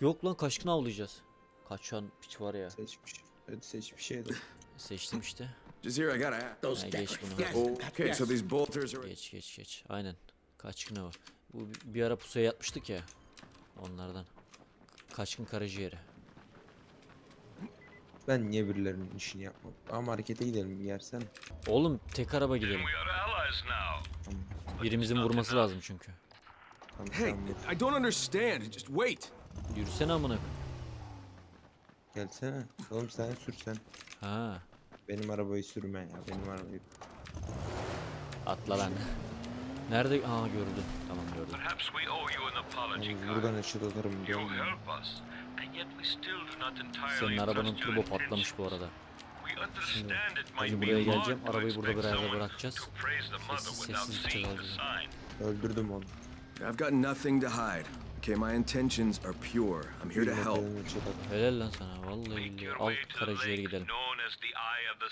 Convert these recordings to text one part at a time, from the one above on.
Yok lan kaçkın avlayacağız. Kaçan piç var ya. Seçmiş. Evet seçmiş şeydi. Seçtim işte. Jazir, I gotta. Those geç bunu. Yes, Okay, so these bolters are. Geç geç geç. Aynen. Kaçkın avı. Bu bi- bir ara pusuya yatmıştık ya. Onlardan. Kaçkın karaciğeri. Ben niye birilerinin işini yapmam? Ama markete gidelim yersen. Oğlum tek araba gidelim. Birimizin vurması lazım çünkü. Tamam Hey, tamam. I don't understand. Just wait. Yürüsene amına. Gelsene. Oğlum sen sürsen. Ha. Benim arabayı sürme ya. Benim arabayı. Atla lan. Nerede? Aa gördüm. Tamam gördüm. Perhaps we owe you an apology, Yalnız Kyle. buradan açılırım You diyorum ya. help us, and yet we still do not entirely Senin arabanın trust your turbo patlamış bu arada. We understand it Hacı might be buraya geleceğim, to arabayı burada expect bir yerde someone bırakacağız. to praise the mother Sessiz without sessiz seeing the gideceğiz sign. Öldürdüm onu. I've got nothing to hide. Okay, my intentions are pure. I'm here to help. Açılırım. Helal lan sana. Vallahi billahi. Al lake gidelim.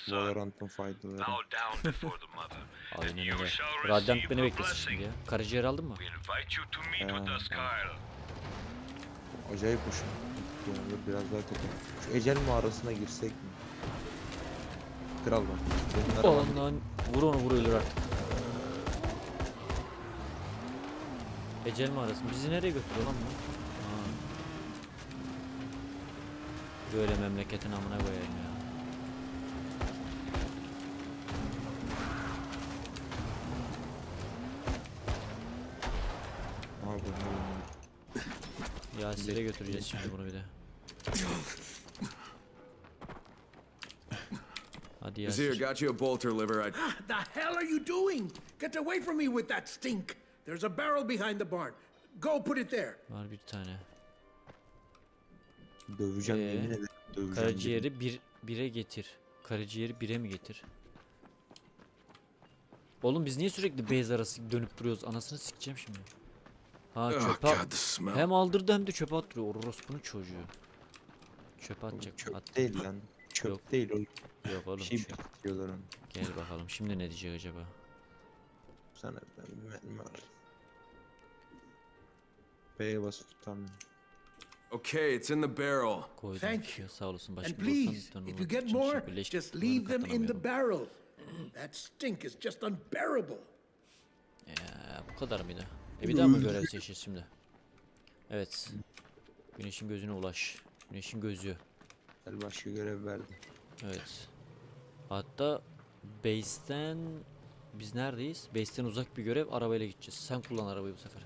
Valorant'ın faydaları. Aynen öyle. Radyant beni beklesin şimdi ya. Karaciğer aldın mı? Kyle. Acayip hoşum. Dur biraz daha kötü. Şu ecel mağarasına girsek mi? Kral bak. Benim arabam Ondan vur onu vur ölür artık. Ecel mi arasın? Bizi nereye götürüyor lan bu? Ha. Böyle memleketin amına koyayım ya. Abi, Yasir'e götüreceğiz şimdi bunu bir de. Hadi Jazir, Yasir. got you a bolter liver. I. The hell are you doing? Get away from me with that stink. There's a barrel behind the barn. Go put it there. Var bir tane. Döveceğim Ee, yemin ederim. Döveceğim. Karaciğeri bir bire getir. Karaciğeri bire mi getir? Oğlum biz niye sürekli base arası dönüp duruyoruz? Anasını sikeceğim şimdi. Ha Oh, çöpe smell. hem aldırdı hem de çöpe attırıyor. Orospunun çocuğu. Çöpe atacak. Çöp At. değil lan. Çöp Yok. değil oğlum. Yok oğlum. Bir şey çöp. onu. Gel bakalım. Şimdi ne diyecek acaba? Sana ben bir mermi var. B'ye basıp tutamıyorum. Okay, it's in the barrel. Koydum. Thank Ya Sağ olasın. And please, if you get more, just leave them in the barrel. That stink is just unbearable. Ya bu kadar mıydı? E bir daha mı görev seçeceğiz şimdi? Evet. Güneşin gözüne ulaş. Güneşin gözü. Gel başka görev verdi. Evet. Hatta base'ten biz neredeyiz? Base'ten uzak bir görev arabayla gideceğiz. Sen kullan arabayı bu sefer.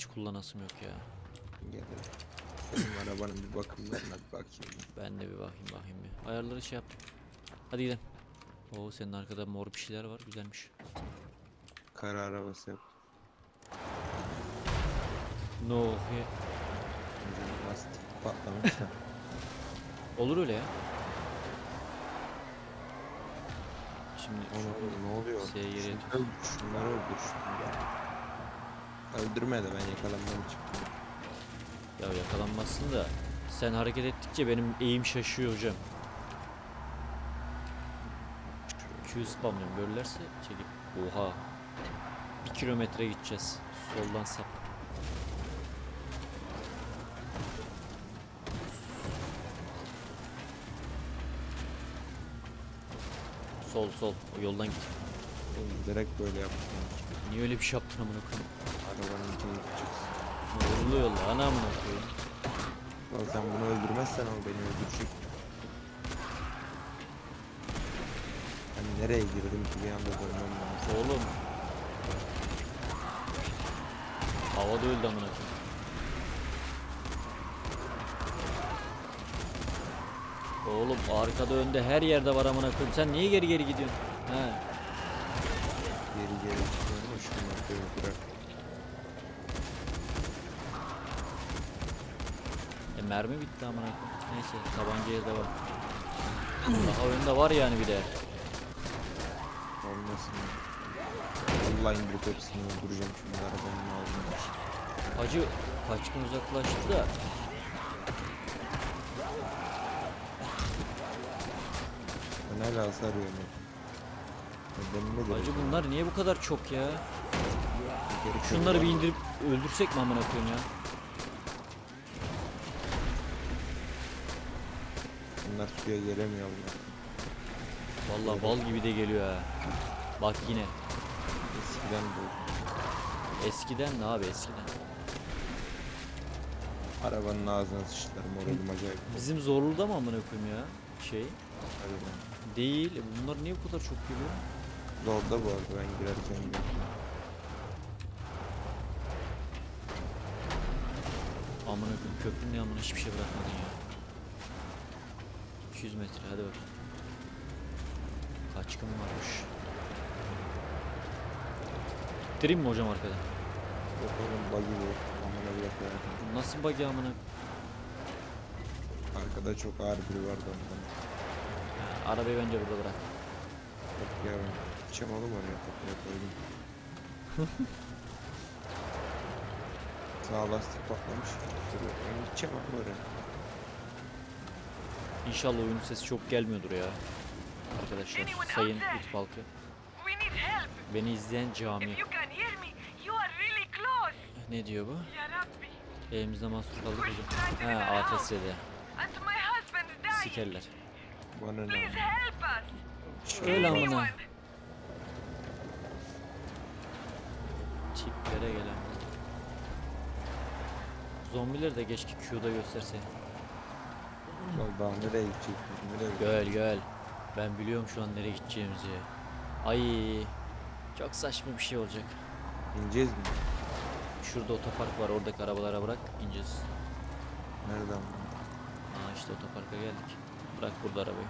Hiç kullanasım yok ya. Benim arabanın bir bakımlarına bir bakayım. Ben de bir bakayım bakayım bir. Ayarları şey yap. Hadi gidelim. Oo senin arkada mor bir şeyler var. Güzelmiş. Kara arabası yap. No. Lastik patlamış da. Olur öyle ya. Şimdi Onu ne oluyor? S'ye geri yatıyorsun. öldür, Şunları öldür şunları. Öldürme de ben yakalanmam çıktım. Ya yakalanmazsın da sen hareket ettikçe benim eğim şaşıyor hocam. Q spamlıyorum. Görürlerse çekip oha. Bir kilometre gideceğiz. Soldan sap. Sol sol. O yoldan git. Oğlum direkt böyle yaptım. niye öyle bir şey yaptın amına koyayım Arabanın içine gideceğiz. Uğurlu yolla ana amına koyayım Lan sen bunu öldürmezsen o beni öldürecek. Ben nereye girdim ki bir anda dönmem lazım. Oğlum. Havada öldü amına koyayım. Oğlum arkada önde her yerde var amına koyayım. Sen niye geri geri gidiyorsun? He. Geri geri çıkıyorum. Şunu bırak. E mermi bitti amına. Neyse tabancaya devam. Daha oyunda var yani bir de. Olmasın. Allah indirip hepsini öldüreceğim şimdi arabanın ağzına. Hacı kaç gün uzaklaştı da. Ben hala hasar yiyorum. Ben ne Hacı bunlar niye bu kadar çok ya? Şunları bir indirip öldürsek mi amına koyayım ya? Bunlar suya gelemiyor Allah. Vallahi bal gibi de geliyor ha. Bak yine. Eskiden bu. Eskiden ne abi eskiden. Arabanın ağzına sıçtılar moralim acayip. Bizim zorluda mı amına koyayım ya? Şey Harbiden. değil. E Bunlar niye bu kadar çok geliyor? Zorda bu arada ben girerken gördüm. Amına koyayım köprünün yanına hiçbir şey bırakmadın ya. 200 metre hadi bakalım. Kaç gün varmış? Bitireyim mi hocam arkada? Yok oğlum buggy bu. Amına bırak ya. Nasıl ya amına? Arkada çok ağır biri vardı ondan. Ha, arabayı bence burada bırak. Yok ya ben gideceğim oğlum oraya kapıya koydum. Sağ lastik patlamış. Dur ben gideceğim abi oraya. İnşallah oyunun sesi çok gelmiyordur ya. Arkadaşlar sayın help. Beni izleyen cami. Ne diyor bu? Ya Rabbi. Elimizde mahsur kaldık hocam. Ha died. Sikerler. Bana ne? Please help us. Öyle amına. Tiplere gelen. Zombileri de keşke Q'da gösterse. Lan daha nereye gidecek? Nereye gidecek? Göl göl. Ben biliyorum şu an nereye gideceğimizi. Ay çok saçma bir şey olacak. İneceğiz mi? Şurada otopark var oradaki arabalara bırak ineceğiz. Nereden? Aa işte otoparka geldik. Bırak burada arabayı.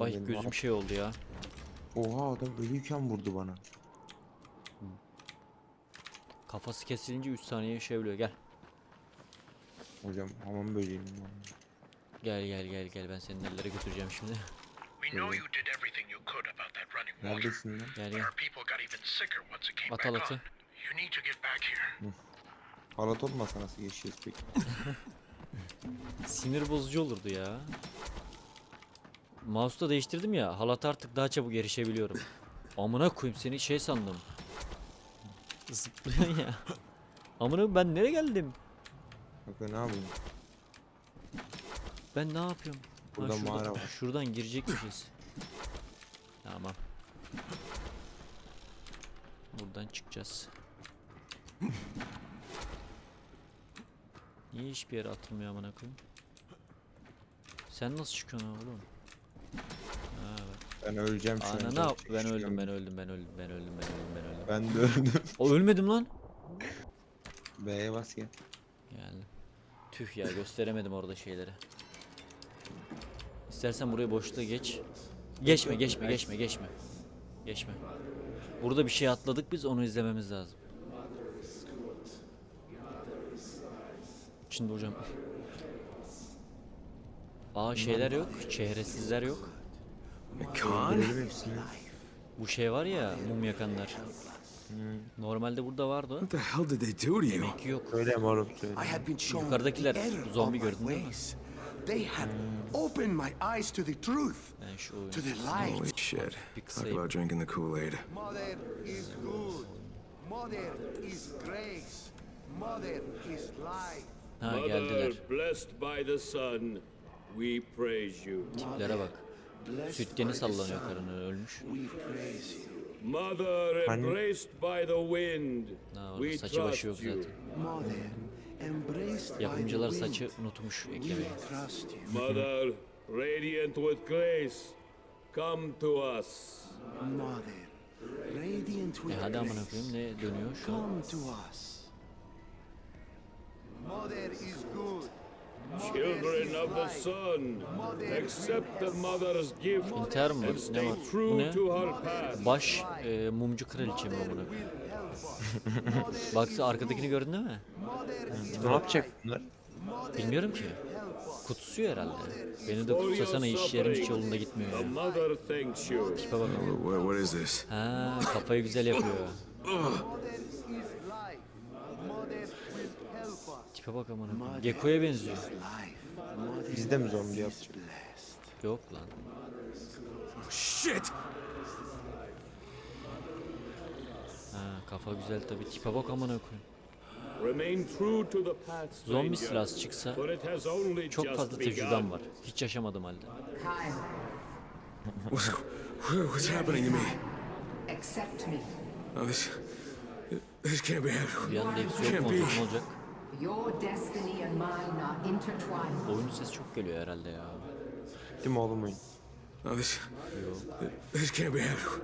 Ay gözüm şey oldu ya. Oha adam ölüyken vurdu bana. Kafası kesilince 3 saniye yaşayabiliyor. Gel. Hocam hamam böceğim var. Gel gel gel gel ben senin ellere götüreceğim şimdi. Neredesin lan? Gel gel. At halatı. Halat olmasa nasıl geçeceğiz peki? Sinir bozucu olurdu ya. Mouse'da değiştirdim ya. Halat artık daha çabuk erişebiliyorum. Amına koyayım seni şey sandım. Zıplıyorsun ya. Amına ben nereye geldim? Bak ne yapayım? Ben ne yapıyorum? Ha, Burada şurada- mağara var. Şuradan girecekmişiz. Tamam. Buradan çıkacağız. Niye hiçbir yere atılmıyor amına koyayım? Sen nasıl çıkıyorsun oğlum? Ha bak. Ben öleceğim şu an. Ben öldüm, ben öldüm, ben öldüm, ben öldüm, ben öldüm, ben öldüm. Ben de öldüm. O ölmedim lan. B'ye bas gel. Geldim. Tüh ya gösteremedim orada şeyleri. İstersen buraya boşluğa geç. Geçme, geçme, geçme, geçme. Geçme. Burada bir şey atladık biz onu izlememiz lazım. Şimdi hocam. Aa şeyler yok. Çehresizler yok. Öldürelim hepsini. Bu şey var ya mum yakanlar. Normalde burada vardı. What the hell did they do to you? Demek ki yok. Söyle morum söyle. I had been shown Yukarıdakiler the error zombi my gördün değil mi? ways. They had opened my eyes to the truth, Ben şu oyunu to the light. Holy shit. Bir Talk kısayım. about drinking the Kool-Aid. Mother is good. Mother is grace. Mother is life. Ha geldiler. Mother, blessed by the Son, we praise you. Tiplere bak. Sütyeni sallanıyor karının ölmüş. We praise you. Mother, Hani- embraced by the wind, Ha, orada we saçı başı yok trust you. zaten. Mother, embraced by Yapımcılar the saçı wind. unutmuş We eklemeyi. trust you. Mother, radiant with grace, come to us. Mother, radiant E with hadi amına grace. koyayım ne dönüyor şu an? Come to us. Mother is good. Children of the Son, accept the Mother's gift İntihar mı and Ne stay var? Bu true ne? to her path. Baş e, mumcu kraliçe mi amına koyayım? Baksa arkadakini gördün değil mi? Ne yapacak bunlar? Bilmiyorum ki. Kutsuyor herhalde. Beni de kutsasana iş yerim hiç yolunda gitmiyor The ya. Mother thanks you. Tipe bak. What is this? Ha kafayı güzel yapıyor. Tipe bak amına. Gekko'ya benziyor. Life. Mother Biz de mi zombi blessed. Yok lan. Shit! Ha kafa güzel tabi. Tipe bak amına koyayım. Remain true to the path, Zombi silahı çıksa çok fazla tecrübem var. Hiç yaşamadım halde. Kyle, What's, what's happening to me? accept me. Oh, this. This can't be happening. Bir anda hepsi yok mu ne olacak? Your destiny and mine are intertwined. Oyunun sesi çok geliyor herhalde ya. Değil mi oğlum oyun? Oh, this. This can't be happening.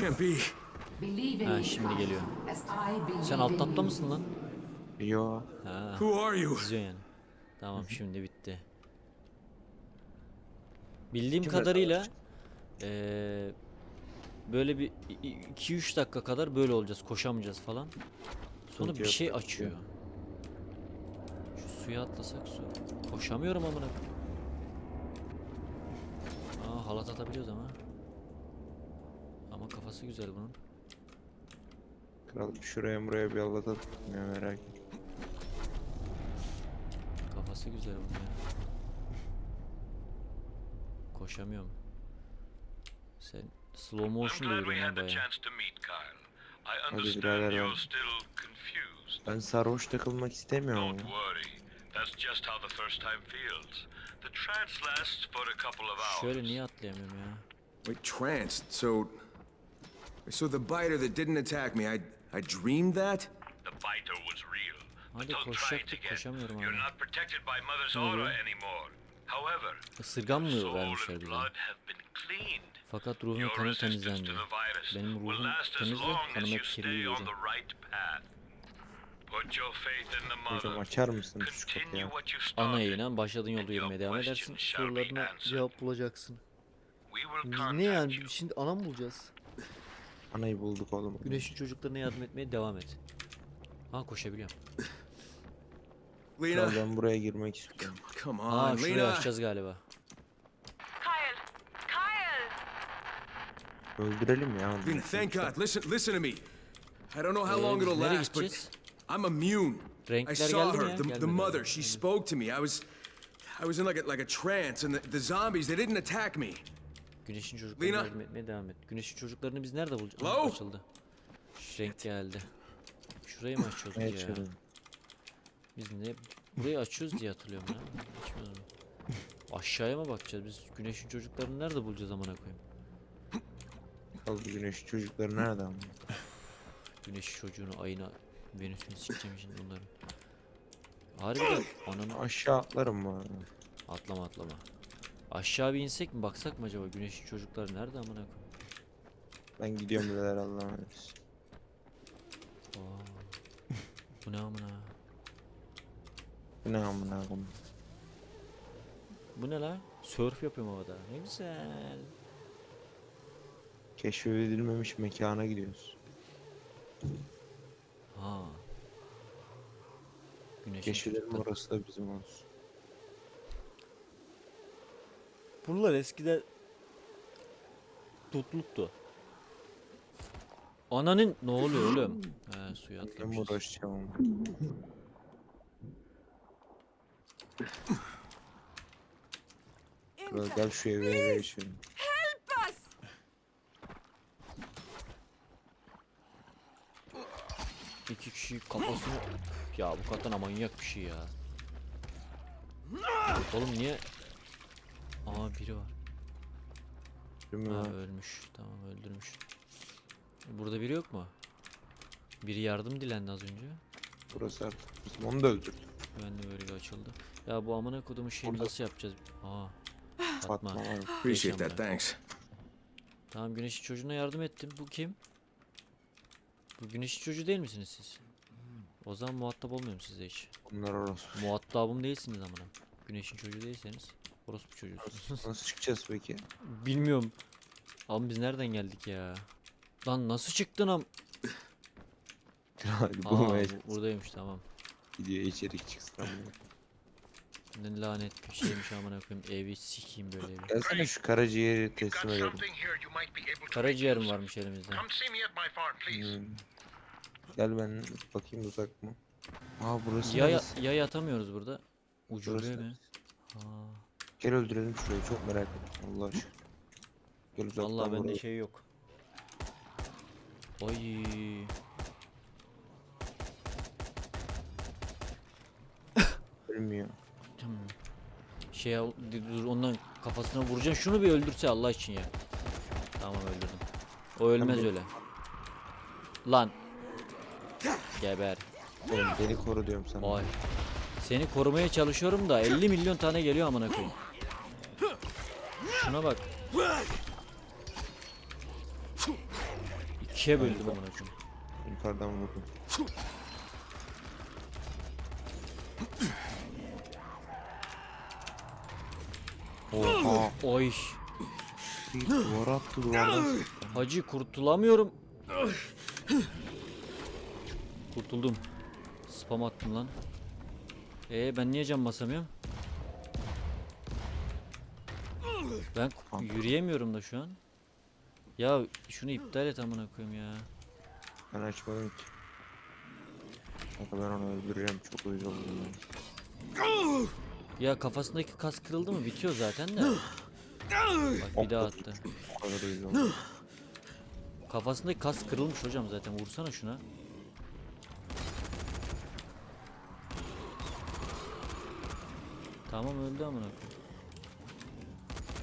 Can't be. Ha, şimdi geliyor. as I believe Sen in alt tapta you. mısın lan? Yo. Ha, Who are you? izliyor yani. Tamam şimdi bitti. Bildiğim Kimle kadarıyla eee böyle bir 2-3 dakika kadar böyle olacağız. Koşamayacağız falan. Sonra bir şey açıyor. Suya atlasak su. Koşamıyorum amına. Aa halat atabiliyoruz ama. Ama kafası güzel bunun. Kral şuraya buraya bir anlatalım ya merak etme. Kafası güzel bunun ya. Koşamıyorum. Sen slow I'm motion glad we diyorum ya had the bayağı. Hadi birader ben-. Ben sarhoş takılmak istemiyorum. Worry. That's just how the first time feels. The trance lasts for a couple of hours. Şöyle niye atlayamıyorum ya? Wait, tranced. So. So the biter that didn't attack me, I. I dreamed that? The biter was real. Hadi But don't try it again. You're not protected by Mother's aura anymore. However, Isırgan mı soul vermişler bize? blood have been cleaned. Fakat ruhun kanı temizlendi. the virus Benim will ruhum last as temiz ve long as kanım hep stay kirli on hocam. açar mısınız şu kapıyı? Ana yayına başladığın yolda yürümeye devam edersin. Sorularına cevap bulacaksın. Ne yani? Şimdi anam bulacağız. Anayı bulduk oğlum. Güneşin çocuklarına yardım etmeye devam et. Ha koşabiliyorum. Lena? Ben buraya girmek istiyorum. Come Ha on, şurayı Lena. açacağız galiba. Kyle! Kyle! Öldürelim ya. onu. Lena, thank God. Listen, listen to me. I don't know how Ee, long it'll last, but? I'm immune. I saw her, the, the mother. She spoke to me. I was, I was in like a like a trance, and the, the zombies they didn't attack me. Güneşin çocuklarına Lina. yardım etmeye devam et. Güneşin çocuklarını biz nerede bulacağız? Hello? Aa, açıldı. Şu renk geldi. Şurayı mı açıyoruz ya? açalım? Biz ne? Burayı açıyoruz diye hatırlıyorum ya. Açmıyoruz mu? Aşağıya mı bakacağız? Biz güneşin çocuklarını nerede bulacağız amına koyayım? Kral bu güneş çocukları nerede ama? Güneş çocuğunu, ayına, Venüs'ünü sikeceğim şimdi bunların. Harbiden ananı Aşağı atlarım arada. atlama atlama. Aşağı bir insek mi baksak mı acaba? Güneşin çocukları nerede amına koyayım? Ben gidiyorum birader Allah'a emanet. Aa. Bu ne amına? Bu ne amına koyayım? Bu ne la? Surf yapıyorum havada. Ne güzel. Keşfedilmemiş mekana gidiyoruz. Ha. Güneşin Keşfedelim orası da bizim olsun. Bunlar eskiden tutluktu. Ananın ne oluyor oğlum? He suya Ben atlamışız. uğraşacağım. Kral gel şu eve eve geçelim. Help us! İki kişi kafasını... Ya bu katana manyak bir şey ya. Oğlum niye... Aa biri var. Mi? Ha ölmüş. Tamam öldürmüş. Burada biri yok mu? Biri yardım dilendi az önce. Burası artık. Onu da öldürdük. Güvenli bölge açıldı. Ya bu amına kodumun şeyini Burada- nasıl yapacağız? Aa. Fatma Fatma. Appreciate that. Thanks. Tamam güneşin çocuğuna yardım ettim. Bu kim? Bu güneşin çocuğu değil misiniz siz? O zaman muhatap olmuyorum size hiç. Bunlar orası. Muhatabım değilsiniz amına. Güneşin çocuğu değilseniz orospu çocuğusunuz. Nasıl çıkacağız peki? Bilmiyorum. Abi biz nereden geldik ya? Lan nasıl çıktın am? Hadi Aa bulmaya bu- buradaymış tamam. gidiyor içerik çıksın. Ne lanet bir şeymiş amına koyayım. Evi sikeyim böyle evi. Gelsene şu karaciğeri teslim edelim. Karaciğer mi varmış elimizde? Hmm. Gel ben bakayım uzak mı? Aa burası Ya, ya, neresi? ya yatamıyoruz burada. Ucube Burası mi? neresi? Ha. Gel öldürelim şurayı çok merak ettim Allah aşkına. Gel uzaktan Allah bende vuralım. şey yok. Oy. Ölmüyor. Tamam. Şey al- dur ondan kafasına vuracaksın. Şunu bir öldürse Allah için ya. Tamam öldürdüm. O ölmez Tamam. öyle. Lan. Geber. Oğlum beni koru diyorum sana. Vay. Seni korumaya çalışıyorum da 50 milyon tane geliyor amına koyayım. Şuna bak. İkiye böldüm amına koyayım. Yukarıdan vurdum. Oha. Oy. Duvar attı duvardan. Hacı kurtulamıyorum. Kurtuldum. Spam attım lan. Ee ben niye cam basamıyorum? Ben yürüyemiyorum da şu an. Ya şunu iptal et amına koyayım ya. Ben açmadım ki. Kanka ben onu öldüreceğim çok uyuz oldum ben. Ya kafasındaki kas kırıldı mı bitiyor zaten de. Bak bir daha attı. Kafasındaki kas kırılmış hocam zaten vursana şuna. Tamam öldü amına koyayım.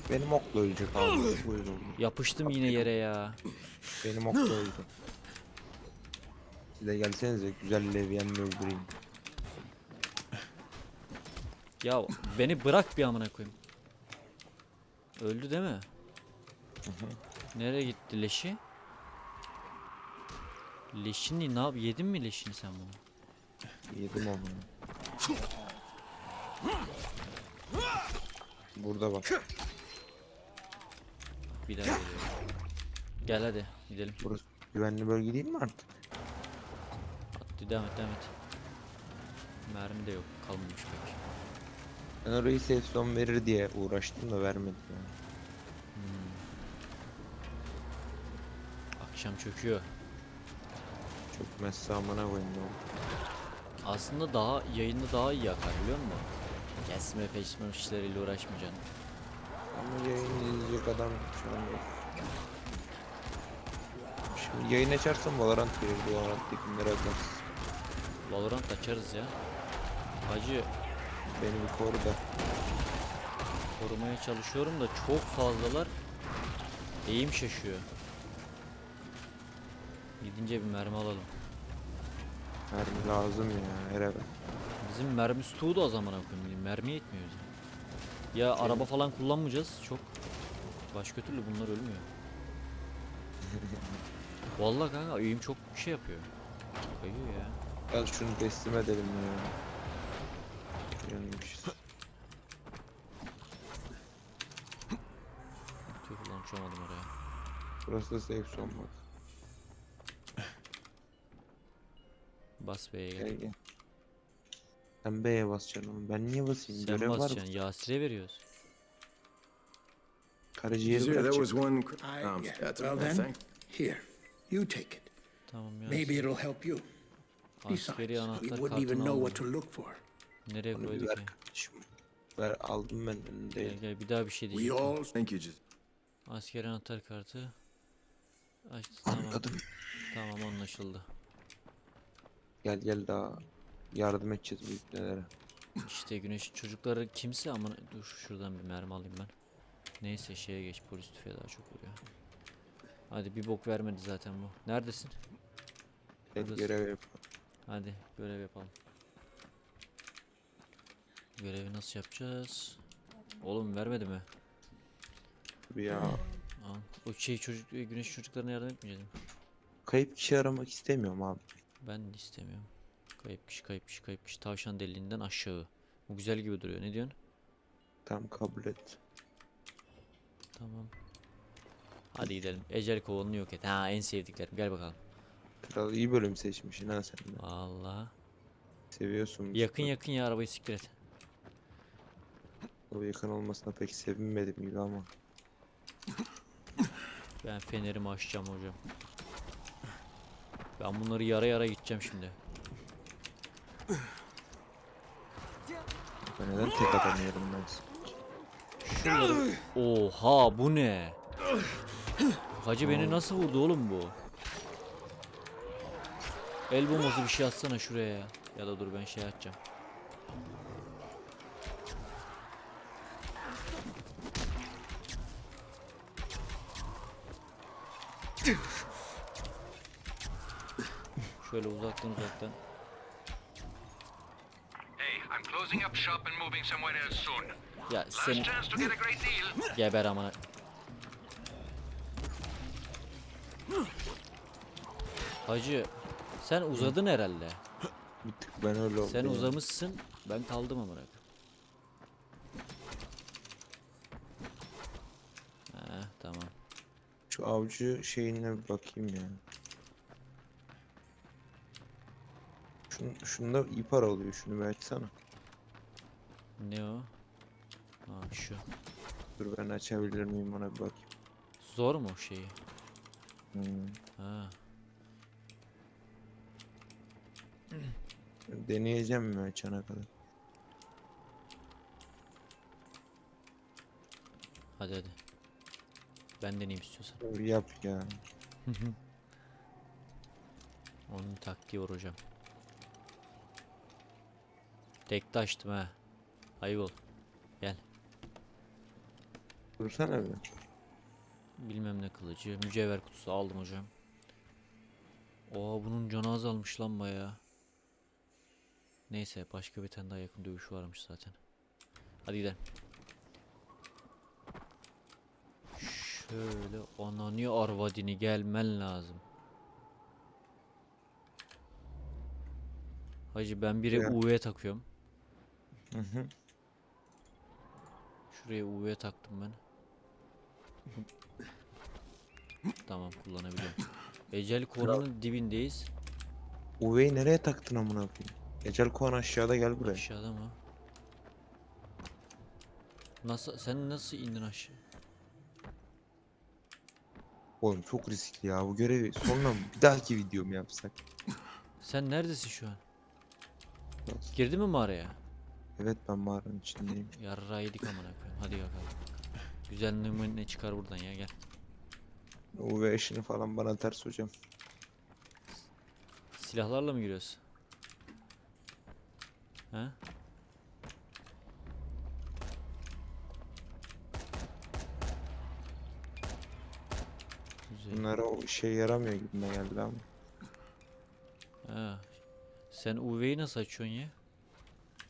Benim okla ölecek abi. Oldum. Yapıştım yine yere ya. Benim okla öldü. Siz de gelsenize güzel Levyen'le öldüreyim. Ya beni bırak bir amına koyayım. Öldü değil mi? Nereye gitti leşi? Leşini ne yap? Yedin mi leşini sen bunu? Yedim onu. Burada bak. Bir daha geliyor. Gel hadi gidelim. Burası güvenli bölge değil mi artık? Hadi devam et devam et. Mermi de yok kalmamış pek. Ben orayı safe zone verir diye uğraştım da vermedi yani. Akşam çöküyor. Çok messamına koyayım oldu. Aslında daha yayında daha iyi yakar biliyor musun? Kesme peşme işleriyle uğraşmayacaksın. Ama yayın izleyecek adam şu an yok. Şimdi yayın açarsam Valorant gelir. Valorant'takileri atarsın. Valorant açarız ya. Hacı Beni bir koru da. korumaya çalışıyorum da çok fazlalar. Eğim şaşıyor. Gidince bir mermi alalım. Mermi lazım ya her eve. Bizim mermi stoğu da o zamana koyayım. Mermi yetmiyor bize. Ya araba falan kullanmayacağız çok. Başka türlü bunlar ölmüyor. Vallahi kanka eğim çok şey yapıyor. Kayıyor ya. Gel şunu teslim edelim ya. Yanmışız. Tüh lan uçamadım oraya. Burası da safe zone bak. Bas B'ye gel. Gel gel. Sen B'ye basacaksın oğlum. Ben niye basayım? Sen Görev var. basacaksın. Yasir'e veriyoruz. Karaciğeri Sure, that was bırakacak. one. I, Um, yeah, that's well then, thing. here, you take it. Tamam ya. Maybe it'll help you. Besides, Askeri we anahtar wouldn't even kartını know what to look for. Nereye Onu bir koyduk ver kardeşim. Ver aldım ben Gel önündeyim. gel bir daha bir şey We diyeceğim. all Thank you, just. Asker anahtar kartı. Açtı tamam. Anladım. Tamam anlaşıldı. Gel gel daha yardım edeceğiz büyüklere. İşte güneş çocukları kimse ama dur şuradan bir mermi alayım ben. Neyse şeye geç polis tüfeği daha çok vuruyor. Hadi bir bok vermedi zaten bu. Neredesin? Burası. görev yap. Hadi görev yapalım. Görevi nasıl yapacağız? Oğlum vermedi mi? Ya Aa, o şey çocuk güneş çocuklarına yardım etmeyeceğim. kayıp kişi aramak istemiyorum abi. Ben de istemiyorum. Kayıp kişi kayıp kişi kayıp kişi tavşan deliğinden aşağı. Bu güzel gibi duruyor. Ne diyorsun? Tam kabul et. Tamam. Hadi gidelim. Ecel kovanını yok et. Ha en sevdiklerim. Gel bakalım. Kral iyi bölüm seçmişsin ha sen de. Allah. Seviyorsun. bu Yakın yakın ya arabayı siktir et. O yakın olmasına pek sevinmedim gibi ama. Ben fenerimi açacağım hocam. Ben bunları yara yara gideceğim şimdi. Ben neden tek atamıyorum ben? Şunları... Oha bu ne? Hacı beni nasıl vurdu oğlum bu? El bombası bir şey atsana şuraya ya. Ya da dur ben şey atacağım. Şöyle uzaktan uzaktan. Ya sen geber amına. Hacı sen uzadın herhalde. Bir ben öyle oldum. Sen uzamışsın. Ben kaldım amına. Avcı şeyine bir bakayım ya. Şun, şunda ip ara oluyor. Şunu bir açsana. Ne o? Ha şu. Dur ben açabilir miyim ona bir bakayım. Zor mu o şeyi? Hmm. Ha. Deneyeceğim mi açana kadar? Hadi hadi. Ben deneyeyim istiyorsan. Yap ya. Onun taktiği var hocam. Tek açtım ha. Ayıp ol. Gel. Dursana bir. Bilmem ne kılıcı. Mücevher kutusu aldım hocam. Oo bunun canı azalmış lan bayağı. Neyse başka bir tane daha yakın dövüş varmış zaten. Hadi gidelim. Şöyle ananı arvadini gelmen lazım. Hacı ben biri Ya. UV takıyorum. Hı hı. Şuraya UV taktım ben. Tamam kullanabiliyorum. Ecel konunun dibindeyiz. UV'yi nereye taktın amına koyayım? Ecel Kovan aşağıda gel buraya. Aşağıda mı? Nasıl sen nasıl indin aşağı? Oğlum çok riskli ya bu görevi sonra bir dahaki video mu yapsak? Sen neredesin şu an? Girdin mi mağaraya? Evet ben mağaranın içindeyim. Yarrağı yedik amına koyayım. Hadi bakalım. Güzel numune çıkar buradan ya gel. UV ışını falan bana ters hocam. Silahlarla mı giriyoruz? He? Bunlara o şey yaramıyor gibime geldi ama. Ha. Sen UV'yi nasıl açıyorsun ya?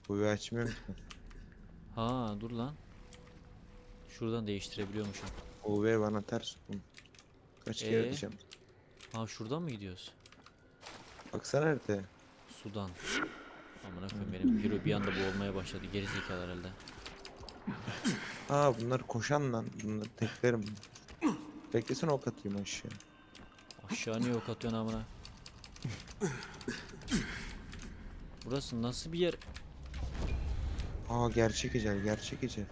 UV açmıyorum ki. Ha dur lan. Şuradan değiştirebiliyormuşum. UV bana ters oğlum. Kaç kere Ee? diyeceğim. Ha şuradan mı gidiyoruz? Baksana haritaya. Sudan. Amına koyayım benim Hero bir anda boğulmaya başladı. Geri zekalı herhalde. Aa bunlar koşan lan. Bunları teklerim. Beklesene ok atayım aşağı. Aşağı niye ok atıyorsun amına? Burası nasıl bir yer? Aa gerçek ecel gerçek ecel.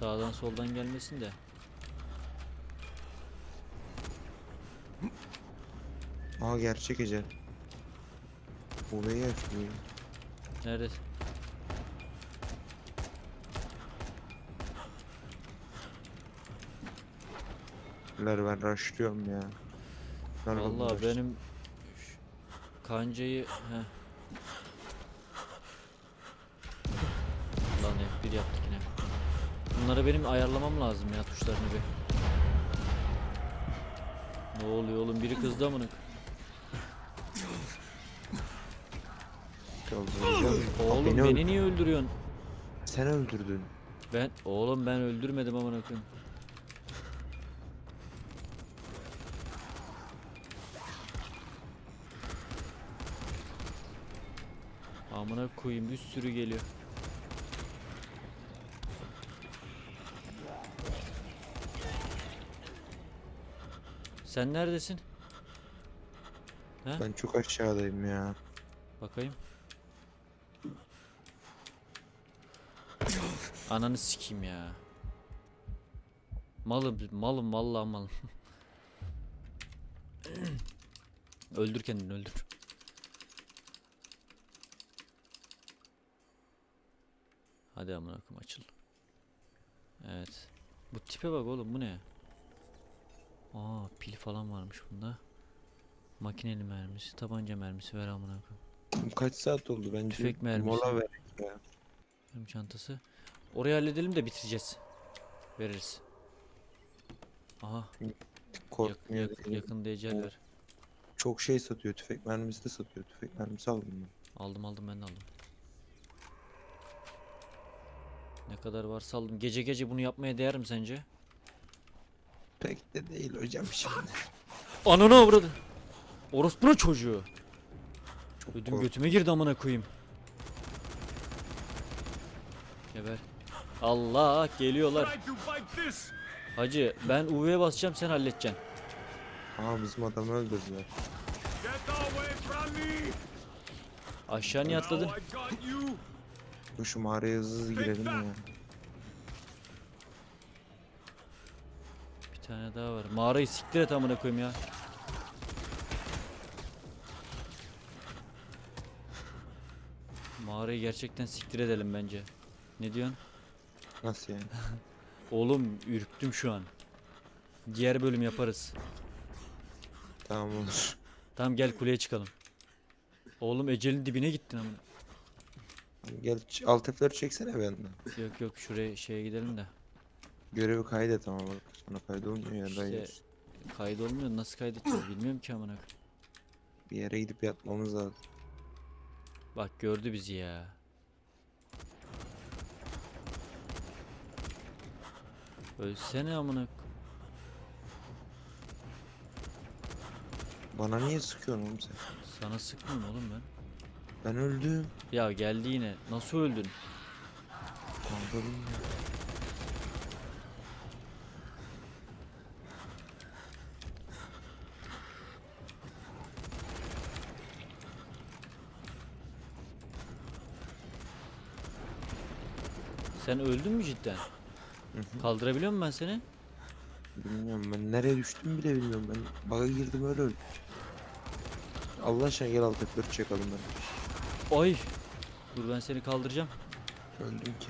Sağdan soldan gelmesin de. Aa gerçek ecel. UV'yi açıyor. Nerede? Bunları ben rushlıyorum ya. Bunlar Vallahi rush- benim kancayı heh. Lan F1 yaptık yine. Bunları benim ayarlamam lazım ya tuşlarını bir. Ne oluyor oğlum biri kızdı. Aa, Oğlum beni beni, niye öldürüyorsun? Sen öldürdün. Ben oğlum ben öldürmedim amına koyayım. Amına koyayım bir sürü geliyor. Sen neredesin? He? Ben çok aşağıdayım ya. Bakayım. Ananı sikeyim ya. Malım, malım vallahi malım. öldür kendini öldür. Hadi amına koyayım açıl. Evet. Bu tipe bak oğlum bu ne? Aa pil falan varmış bunda. Makineli mermisi, tabanca mermisi ver amına koyayım. Kaç saat oldu bence? Tüfek mermisi. Mola verek ya. Benim çantası. Orayı halledelim de bitireceğiz. Veririz. Aha yak, Korkmuyor. yak, değil. yakında ecel ver. Çok şey satıyor. Tüfek mermisi de satıyor. Tüfek mermisi aldım ben. Aldım aldım ben de aldım. Ne kadar varsa aldım. Gece gece bunu yapmaya değer mi sence? Pek de değil hocam şimdi. Ananı avradı. Orospu'nun çocuğu. Çok Ödüm kork- götüme girdi amına koyayım. Geber. Allah geliyorlar. Hacı ben UV'ye basacağım sen halledeceksin. Aa bizim adamı öldürdüler. Aşağı niye atladın? Dur şu mağaraya hızlı hızlı girelim ya. Bir tane daha var. Mağarayı siktir et amına koyayım ya. Mağarayı gerçekten siktir edelim bence. Ne diyorsun? Nasıl yani? Oğlum ürktüm şu an. Diğer bölüm yaparız. tamam olur. Tamam gel kuleye çıkalım. Oğlum ecelin dibine gittin amına. Gel ç- alt F'leri çeksene benden. Yok yok şuraya şeye gidelim de. Görevi kaydet ama bak. Sonra kaydolmuyor ya. İşte İşte... kaydolmuyor nasıl kaydedeceğiz bilmiyorum ki amına. koyayım. Bir yere gidip yatmamız lazım. Bak gördü bizi ya. Ölsene amına. koyayım. Bana niye sıkıyorsun oğlum sen? Sana sıkmıyorum oğlum ben. Ben öldüm. Ya geldi yine. Nasıl öldün? Ya. Sen öldün mü cidden? Kaldırabiliyor muyum ben seni? Bilmiyorum ben nereye düştüm bile bilmiyorum ben. Bug'a girdim öyle öldüm. Allah aşkına gel alt F'leri çakalım ben. Ay. Dur ben seni kaldıracağım. Öldüm ki.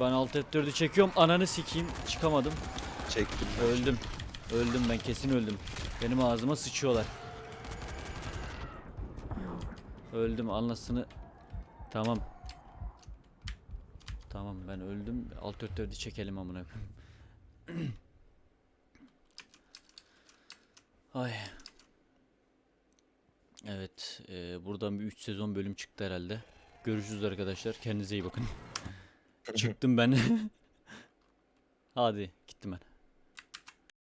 Ben alt F4'ü çekiyorum. Ananı sikeyim. Çıkamadım. Çektim. Öldüm. Öldüm ben kesin öldüm. Benim ağzıma sıçıyorlar. Öldüm anlasını. Tamam. Tamam ben öldüm. Alt F4'ü çekelim amına koyayım. Ay. Evet, e, buradan bir 3 sezon bölüm çıktı herhalde. Görüşürüz arkadaşlar. Kendinize iyi bakın. Çıktım ben. Hadi, gittim ben.